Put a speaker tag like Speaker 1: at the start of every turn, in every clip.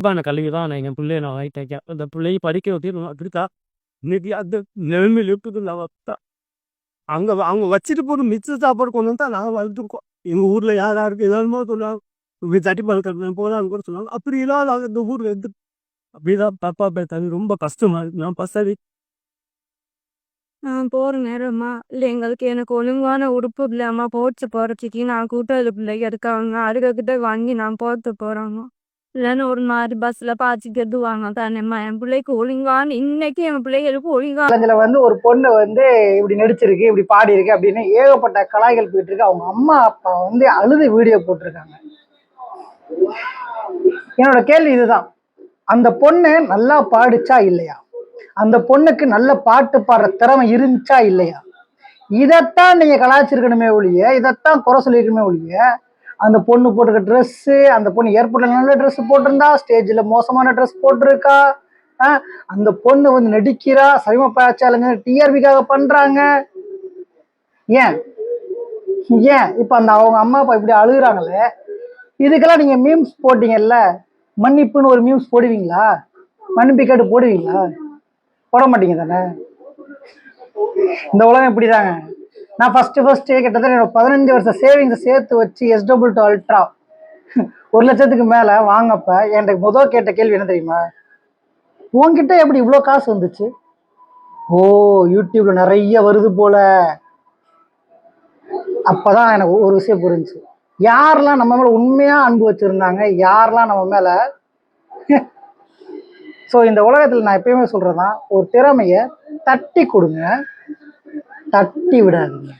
Speaker 1: அன்பான கல்வி தான் நான் என் பிள்ளைய நான் வாங்கிட்டேன் அந்த பிள்ளையை படிக்க வச்சு அப்படிக்கா இன்னைக்கு அந்த நிலைமையில் இருக்குது நான் வச்சா அங்கே அவங்க வச்சுட்டு போகிற மிச்ச சாப்பாடு கொண்டு வந்து நாங்கள் வளர்த்துருக்கோம் எங்கள் ஊரில் யார் யாருக்கு ஏதாவது சொல்லுவாங்க. இப்படி தட்டி பழக்கிறது போகலான்னு கூட சொல்லுவாங்க. அப்படி இல்லாத அந்த ஊரில் இருந்து அப்படிதான் பாப்பா பேத்தாங்க ரொம்ப கஷ்டமா இருக்கு. நான் பசவி.
Speaker 2: நான் போற நேரம்மா இல்லை எங்களுக்கு எனக்கு ஒழுங்கான உறுப்பு இல்லைம்மா போச்சு போறதுக்கு. நான் கூட்டாளி பிள்ளைங்க இருக்காங்க அதுக்கிட்ட வாங்கி நான் போட்டு போறாங்க. இல்லைன்னு ஒரு மாதிரி பஸ்ல பாய்ச்சிக்கிறது வாங்க தானேம்மா என் பிள்ளைக்கு ஒழுங்கான்னு இன்னைக்கு என் பிள்ளைகளுக்கு ஒழுங்கா
Speaker 3: அதுல வந்து ஒரு பொண்ணு வந்து இப்படி நடிச்சிருக்கு இப்படி பாடி இருக்கு அப்படின்னு ஏகப்பட்ட கலாய்கள் போயிட்டு இருக்கு. அவங்க அம்மா அப்பா வந்து அழுது வீடியோ போட்டிருக்காங்க. என்னோட கேள்வி இதுதான். அந்த பொண்ணு நல்லா பாடிச்சா இல்லையா? அந்த பொண்ணுக்கு நல்ல பாட்டு பாடுற திறமை இருந்துச்சா இல்லையா? இதைத்தான் நீங்க கலாய்ச்சிருக்கணுமே ஒழிய இதைத்தான் குறை சொல்லியிருக்கணுமே ஒழிய அந்த பொண்ணு போட்டிருக்க ட்ரெஸ்ஸு அந்த பொண்ணு ஏர்போர்ட்டில் நல்ல ட்ரெஸ் போட்டிருந்தா ஸ்டேஜில் மோசமான ட்ரெஸ் போட்டிருக்கா? ஆ, அந்த பொண்ணு வந்து நடிக்கிறா சரிம பேச்சாளுங்க டிஆர்பிக்காக பண்ணுறாங்க ஏன்? ஏன்? இப்போ அந்த அவங்க அம்மா அப்பா இப்படி அழுகுறாங்களே? இதுக்கெல்லாம் நீங்கள் மீம்ஸ் போட்டீங்கல்ல? மன்னிப்புன்னு ஒரு மீம்ஸ் போடுவீங்களா? மன்னிப்பு கேட்டு போடுவீங்களா? போட மாட்டீங்க தானே? இந்த உலகம் இப்படிதாங்க. நான் ஃபஸ்ட்டு ஃபஸ்ட்டு கிட்டத்தட்ட என்னோட பதினஞ்சு வருஷம் சேவிங்ஸை சேர்த்து வச்சு எஸ் டபுள் டு அல்ட்ரா ஒரு லட்சத்துக்கு மேலே வாங்கப்ப என்கிட்ட முதல் கேட்ட கேள்வி என்ன தெரியுமா? உன்கிட்ட எப்படி இவ்வளோ காசு வந்துச்சு? ஓ யூடியூப்ல நிறைய வருது போல. அப்போதான் எனக்கு ஒரு விஷயம் புரிஞ்சுச்சு. யாரெல்லாம் நம்ம மேலே உண்மையாக அன்பு வச்சுருந்தாங்க யாரெல்லாம் நம்ம மேலே? ஸோ இந்த உலகத்தில் நான் எப்பயுமே சொல்கிறதான் ஒரு திறமையை தட்டி கொடுங்க. தட்டி விடாதீங்க.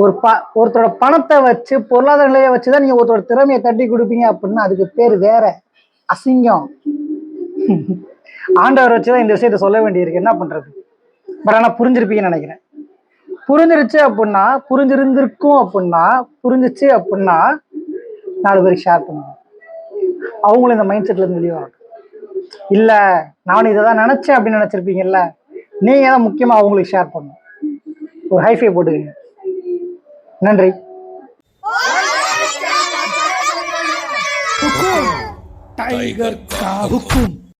Speaker 3: ஒரு ப ஒருத்தரோட பணத்தை வச்சு பொருளாதார நிலையை வச்சு தான் நீங்கள் ஒருத்தரோட திறமையை தட்டி கொடுப்பீங்க அப்படின்னா அதுக்கு பேர் வேற அசிங்கம். ஆண்டவர் வச்சு தான் இந்த விஷயத்த சொல்ல வேண்டியிருக்கு. என்ன பண்ணுறது பட் ஆனால் புரிஞ்சிருப்பீங்கன்னு நினைக்கிறேன். புரிஞ்சிருச்சு அப்படின்னா புரிஞ்சிருந்திருக்கும் அப்படின்னா புரிஞ்சிச்சு அப்படின்னா நாலு பேருக்கு ஷேர் பண்ணுவோம். அவங்களும் இந்த மைண்ட் செட்லேருந்து வெளியே வரட்டும் இல்லை நானும் இதை தான் நினச்சேன் அப்படின்னு நினச்சிருப்பீங்கல்ல நீங்கள் தான் முக்கியமாக அவங்களுக்கு ஷேர் பண்ணணும். ஒரு ஹைஃபை போட்டுக்கங்க. நன்றி.
Speaker 4: டைகர் காவுக்கும்